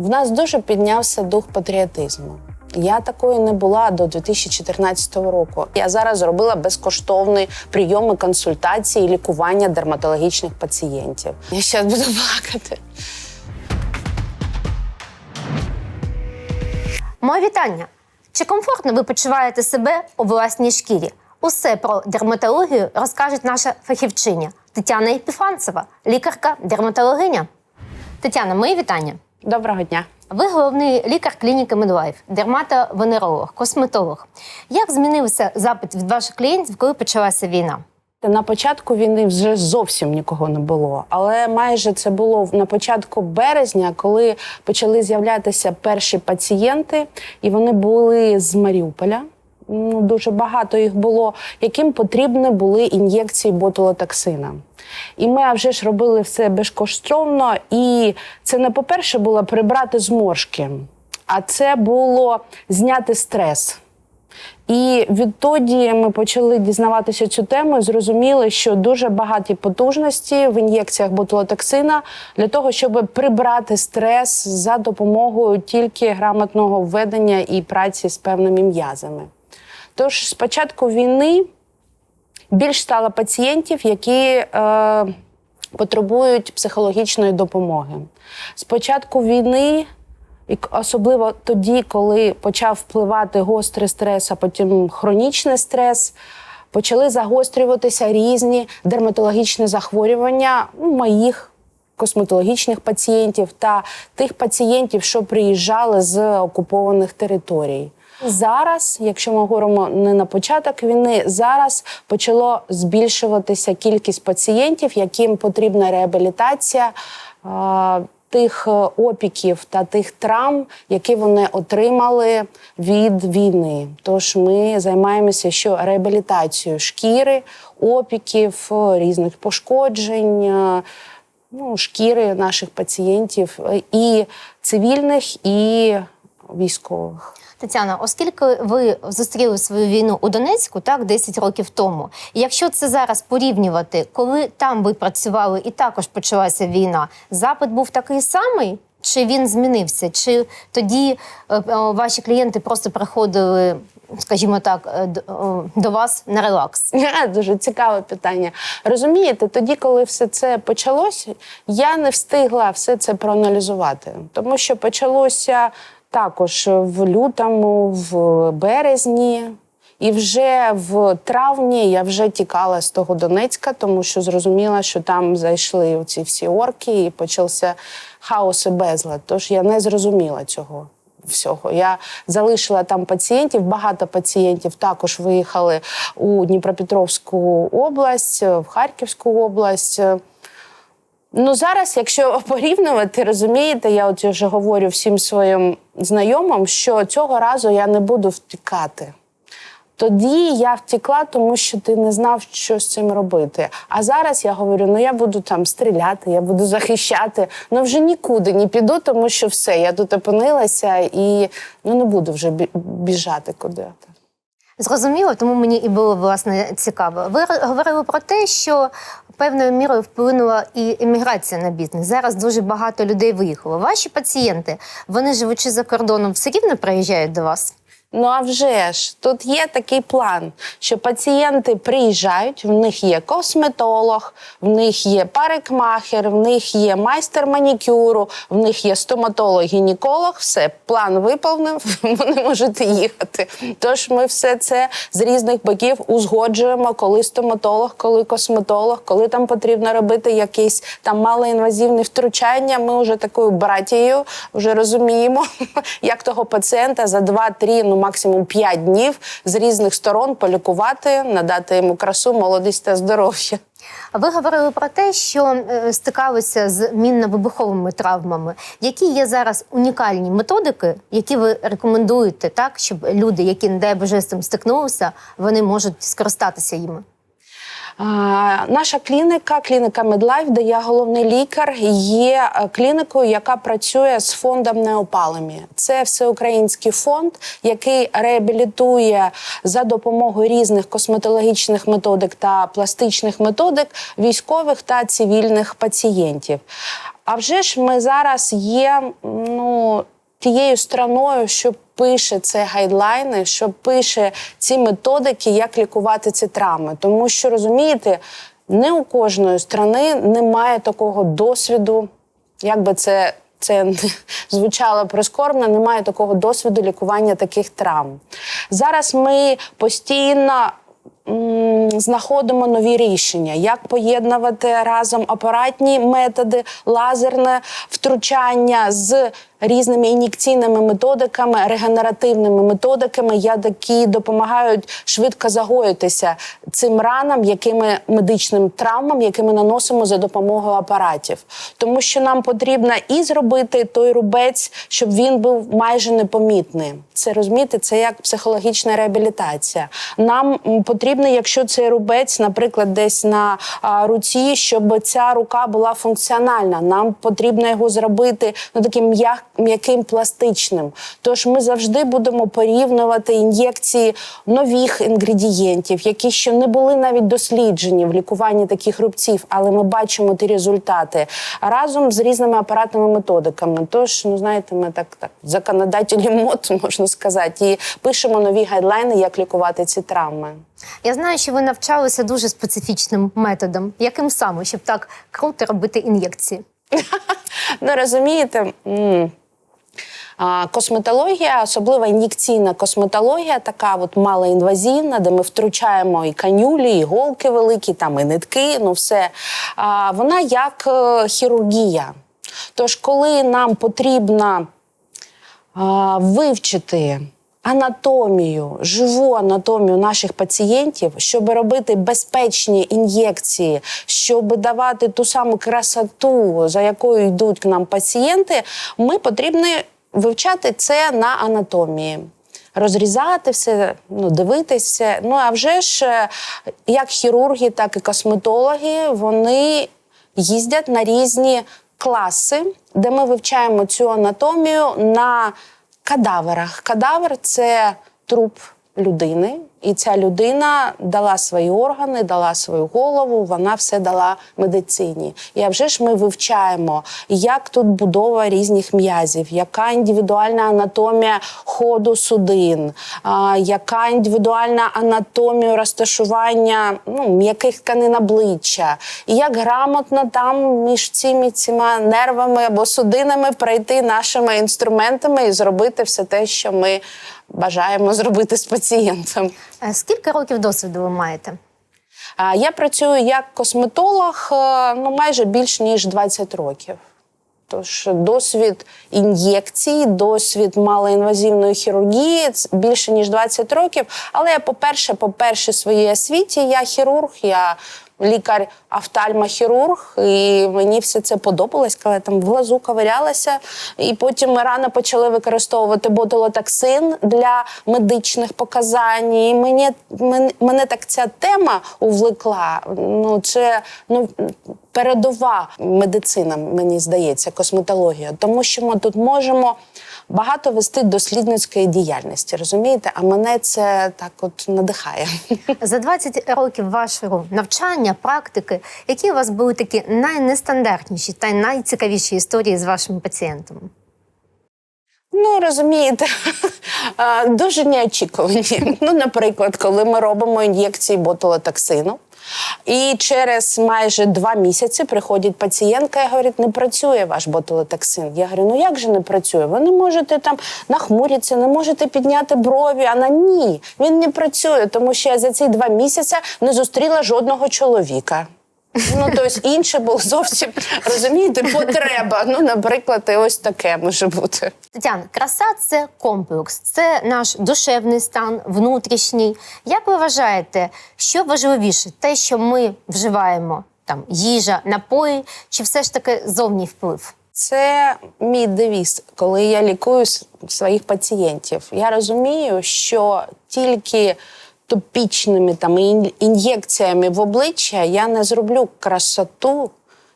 В нас дуже піднявся дух патріотизму. Я такою не була до 2014 року. Я зараз зробила безкоштовний прийом і консультації, і лікування дерматологічних пацієнтів. Я зараз буду плакати. Моє вітання. Чи комфортно ви почуваєте себе у власній шкірі? Усе про дерматологію розкаже наша фахівчиня Тетяна Епіфанцева, лікарка-дерматологиня. Тетяна, мої вітання. Доброго дня. Ви головний лікар клініки Медлайф, дерматовенеролог, косметолог. Як змінився запит від ваших клієнтів, коли почалася війна? На початку війни вже зовсім нікого не було, але майже це було на початку березня, коли почали з'являтися перші пацієнти, і вони були з Маріуполя. Дуже багато їх було, яким потрібні були ін'єкції ботулотоксина. І ми вже ж робили все безкоштовно. І це не по-перше було прибрати зморшки, а це було зняти стрес. І відтоді ми почали дізнаватися цю тему і зрозуміли, що дуже багаті потужності в ін'єкціях ботулотоксина для того, щоб прибрати стрес за допомогою тільки грамотного введення і праці з певними м'язами. Тож з початку війни більш стало пацієнтів, які е, потребують психологічної допомоги. З початку війни, і особливо тоді, коли почав впливати гострий стрес, а потім хронічний стрес, почали загострюватися різні дерматологічні захворювання моїх косметологічних пацієнтів та тих пацієнтів, що приїжджали з окупованих територій. Зараз, якщо ми говоримо не на початок війни, зараз почало збільшуватися кількість пацієнтів, яким потрібна реабілітація. е, Тих е, опіків та тих травм, які вони отримали від війни. Тож ми займаємося що реабілітацією шкіри, опіків, е, різних пошкоджень, ну, шкіри наших пацієнтів і цивільних, і військових. Тетяна, оскільки ви зустріли свою війну у Донецьку, так 10 років тому. І якщо це зараз порівнювати, коли там ви працювали і також почалася війна, запит був такий самий? Чи він змінився? Чи тоді е, е, ваші клієнти просто приходили, скажімо так, е, до вас на релакс? Дуже цікаве питання. Розумієте, тоді, коли все це почалося, я не встигла все це проаналізувати, тому що почалося також в лютому, в березні. І вже в травні я вже тікала з того Донецька, тому що зрозуміла, що там зайшли оці всі орки і почався хаос і безлад. Тож я не зрозуміла цього всього. Я залишила там пацієнтів. Багато пацієнтів також виїхали у Дніпропетровську область, в Харківську область. Ну зараз, якщо порівнювати, розумієте, я от вже говорю всім своїм знайомим, що цього разу я не буду втікати. Тоді я втекла, тому що ти не знав, що з цим робити. А зараз я говорю: ну я буду там стріляти, я буду захищати. Ну вже нікуди не піду, тому що все, я тут опинилася і ну не буду вже біжати куди. Зрозуміло, тому мені і було власне цікаво. Ви говорили про те, що певною мірою вплинула і еміграція на бізнес. Зараз дуже багато людей виїхало. Ваші пацієнти, вони живучи за кордоном, все рівно приїжджають до вас. Ну а вже ж тут є такий план, що пацієнти приїжджають, в них є косметолог, в них є парикмахер, в них є майстер манікюру, в них є стоматолог-гінеколог. Все, план виповнив, вони можуть їхати. Тож ми все це з різних боків узгоджуємо, коли стоматолог, коли косметолог, коли там потрібно робити якісь там малоінвазивні втручання. Ми вже такою братією вже розуміємо, як того пацієнта за 2-3, ну максимум 5 днів з різних сторон полікувати, надати йому красу, молодість та здоров'я. Ви говорили про те, що е, стикалися з мінно-вибуховими травмами. Які є зараз унікальні методики, які ви рекомендуєте, так щоб люди, які не дай Боже з цим стикнулися, вони можуть скористатися їми? Наша клініка, клініка Медлайф, де я головний лікар, є е, клінікою, яка працює з фондом неопалемі. Це всеукраїнський фонд, який реабілітує за допомогою різних косметологічних методик та пластичних методик військових та цивільних пацієнтів. А вже ж ми зараз є ну, тією страною, що пише це гайдлайни, що пише ці методики, як лікувати ці травми. Тому що розумієте, не у кожної страни немає такого досвіду, як би це. Це звучало прискорбно, немає такого досвіду лікування таких травм. Зараз ми постійно знаходимо нові рішення, як поєднувати разом апаратні методи, лазерне втручання з різними ін'єкційними методиками, регенеративними методиками, які допомагають швидко загоїтися цим ранам, якими медичним травмам, які ми наносимо за допомогою апаратів. Тому що нам потрібно і зробити той рубець, щоб він був майже непомітний. Це розумієте, це як психологічна реабілітація. Нам потрібно, якщо цей рубець, наприклад, десь на руці, щоб ця рука була функціональна. Нам потрібно його зробити ну таким м'як- м'яким пластичним. Тож ми завжди будемо порівнювати ін'єкції нових інгредієнтів, які ще не були навіть досліджені в лікуванні таких рубців, але ми бачимо ті результати разом з різними апаратними методиками. Тож, ну знаєте, ми так так законодателі мод, можна сказати, і пишемо нові гайдлайни, як лікувати ці травми. Я знаю, що ви навчалися дуже специфічним методом. Яким саме, щоб так круто робити ін'єкції? Ну розумієте. Косметологія, особливо ін'єкційна косметологія, така от малоінвазивна, де ми втручаємо і канюлі, і голки великі, там і нитки, ну все. Вона як е, хірургія. Тож, коли нам потрібно вивчити анатомію, живу анатомію наших пацієнтів, щоб робити безпечні ін'єкції, щоб давати ту саму красоту, за якою йдуть к нам пацієнти, ми потрібно вивчати це на анатомії. Розрізати все, ну, дивитися. Ну а вже ж е, як хірурги, так і косметологи, вони їздять на різні класи, де ми вивчаємо цю анатомію на кадаверах. Кадавр це труп людини, і ця людина дала свої органи, дала свою голову, вона все дала медицині. І вже ж ми вивчаємо, як тут будова різних м'язів, яка індивідуальна анатомія ходу судин, яка індивідуальна анатомія розташування ну, м'яких тканин обличчя, і як грамотно там між цими цими нервами або судинами пройти нашими інструментами і зробити все те, що ми бажаємо зробити з пацієнтом. Е, Скільки років досвіду ви маєте? Я працюю як косметолог е, ну, майже більш ніж 20 років. Тож досвід ін'єкцій, досвід малоінвазивної хірургії більше ніж 20 років. Але я, по-перше, по перше, своїй освіті, я хірург, я лікар-офтальмохірург, і мені все це подобалось, коли я там в глазу ковирялася. І потім ми рано почали використовувати ботулотоксин для медичних показань. І мені, мен- мене так ця тема увлекла. Ну, це ну, передова медицина, мені здається, косметологія. Тому що ми тут можемо багато вести дослідницької діяльності, розумієте? А мене це так от надихає. За 20 років вашого навчання, практики, які у вас були такі найнестандартніші та найцікавіші історії з вашими пацієнтами? Ну, розумієте, дуже неочікувані. Ну, наприклад, коли ми робимо ін'єкції ботулотоксину, і через майже два місяці приходить пацієнтка і говорить, не працює ваш ботулотоксин. Я говорю, ну як же не працює? Ви не можете там нахмуритися, не можете підняти брові. А на ні, він не працює, тому що я за ці два місяці не зустріла жодного чоловіка. Ну, тобто інше було зовсім розумієте, потреба. Ну, наприклад, і ось таке може бути. Тетяна, краса це комплекс, це наш душевний стан, внутрішній. Як ви вважаєте, що важливіше, те, що ми вживаємо, там їжа, напої, чи все ж таки зовній вплив? Це мій девіз, коли я лікую своїх пацієнтів. Я розумію, що тільки топічними там ін'єкціями в обличчя я не зроблю красоту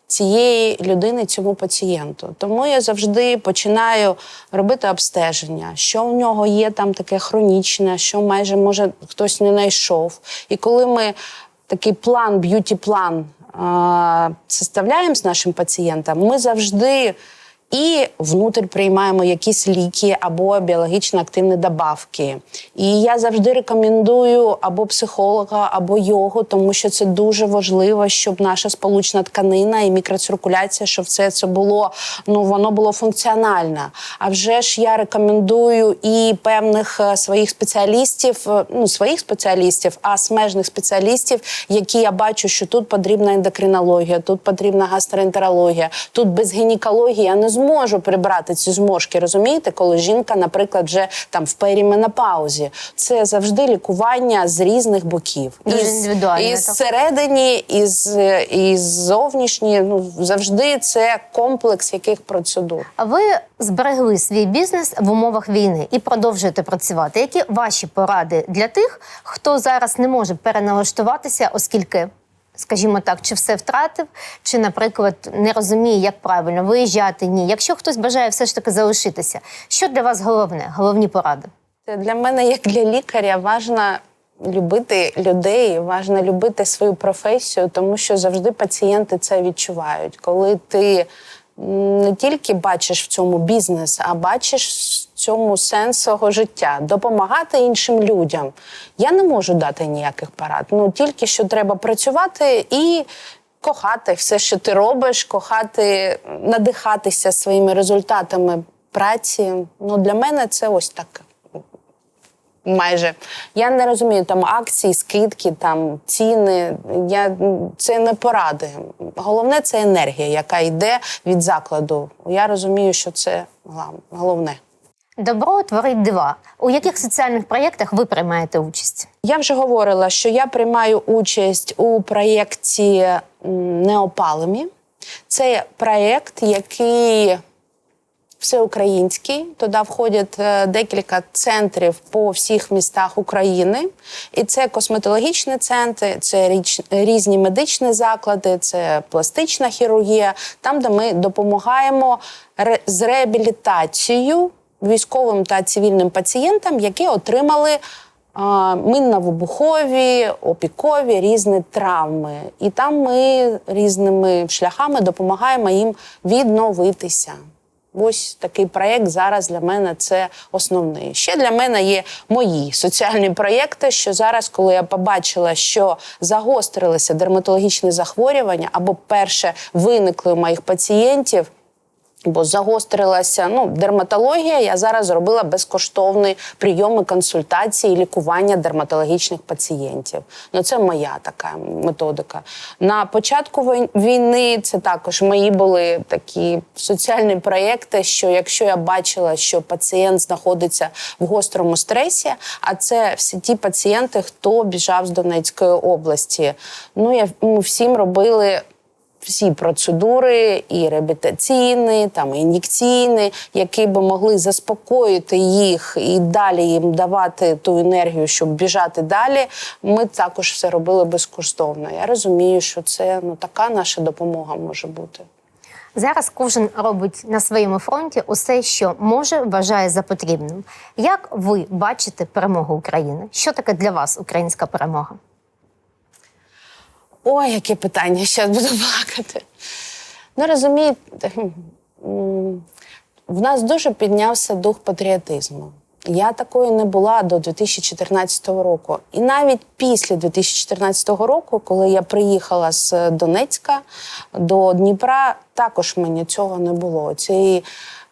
цієї людини, цьому пацієнту. Тому я завжди починаю робити обстеження, що у нього є там таке хронічне, що майже може хтось не знайшов. І коли ми такий план, б'юті-план составляємо з нашим пацієнтом, ми завжди і внутрі приймаємо якісь ліки або біологічно активні добавки. І я завжди рекомендую або психолога, або йогу, тому що це дуже важливо, щоб наша сполучна тканина і мікроциркуляція, щоб все це було ну воно було функціональне. А вже ж я рекомендую і певних е, своїх спеціалістів, е, ну своїх спеціалістів, а смежних спеціалістів, які я бачу, що тут потрібна ендокринологія, тут потрібна гастроентерологія, тут без гінекології я не зможу прибрати ці зморшки. Розумієте, коли жінка, наприклад, вже там в періменопаузі. Це завжди лікування з різних боків. Дуже Із- індивідуально, із так. всередині, із, із зовнішні. Ну завжди це комплекс яких процедур. А ви зберегли свій бізнес в умовах війни і продовжуєте працювати. Які ваші поради для тих, хто зараз не може переналаштуватися, оскільки, скажімо так, чи все втратив, чи, наприклад, не розуміє, як правильно виїжджати? Ні. Якщо хтось бажає все ж таки залишитися, що для вас головне? Головні поради? Для мене, як для лікаря, важливо любити людей, важливо любити свою професію, тому що завжди пацієнти це відчувають. Коли ти не тільки бачиш в цьому бізнес, а бачиш цьому сенс свого життя, допомагати іншим людям. Я не можу дати ніяких порад. Ну тільки що треба працювати і. Кохати все, що ти робиш, кохати, надихатися своїми результатами праці. Ну для мене це ось так майже. Я не розумію там акції, скидки, там ціни. Я це не поради. Головне це енергія, яка йде від закладу. Я розумію, що це головне. Добро творить дива. У яких соціальних проєктах ви приймаєте участь? Я вже говорила, що я приймаю участь у проєкті м, Неопалемі. Це проєкт, який всеукраїнський. Туди входять е, декілька центрів по всіх містах України. І це косметологічні центри, це річ- різні медичні заклади, це пластична хірургія, там, де ми допомагаємо з реабілітацією військовим та цивільним пацієнтам, які отримали а, минно-вибухові, опікові різні травми. І там ми різними шляхами допомагаємо їм відновитися. Ось такий проєкт зараз для мене це основний. Ще для мене є мої соціальні проєкти. Що зараз, коли я побачила, що загострилися дерматологічні захворювання або перше виникли у моїх пацієнтів. Бо загострилася ну, дерматологія. Я зараз зробила безкоштовні прийоми консультації і лікування дерматологічних пацієнтів. Ну це моя така методика. На початку війни це також мої були такі соціальні проєкти. Що якщо я бачила, що пацієнт знаходиться в гострому стресі, а це всі ті пацієнти, хто біжав з Донецької області. Ну я ми всім робили всі процедури, і реабілітаційні, там і ін'єкційні, які би могли заспокоїти їх і далі їм давати ту енергію, щоб біжати далі. Ми також все робили безкоштовно. Я розумію, що це ну така наша допомога може бути. Зараз кожен робить на своєму фронті усе, що може, вважає за потрібним. Як ви бачите перемогу України? Що таке для вас українська перемога? Ой, яке питання, зараз буду плакати. Ну, розумієте, в нас дуже піднявся дух патріотизму. Я такою не була до 2014 року. І навіть після 2014 року, коли я приїхала з Донецька до Дніпра, також мені цього не було. Цієї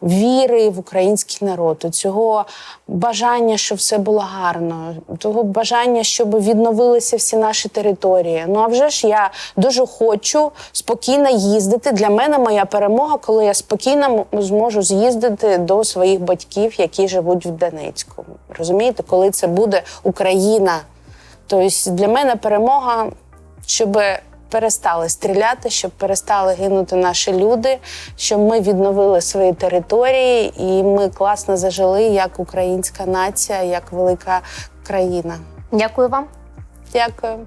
віри в український народ, цього бажання, щоб все було гарно, того бажання, щоб відновилися всі наші території. Ну а вже ж я дуже хочу спокійно їздити. Для мене моя перемога, коли я спокійно зможу з'їздити до своїх батьків, які живуть в Донецьку. Розумієте, коли це буде Україна. Тобто для мене перемога, щоб перестали стріляти, щоб перестали гинути наші люди, щоб ми відновили свої території і ми класно зажили як українська нація, як велика країна. Дякую вам. Дякую.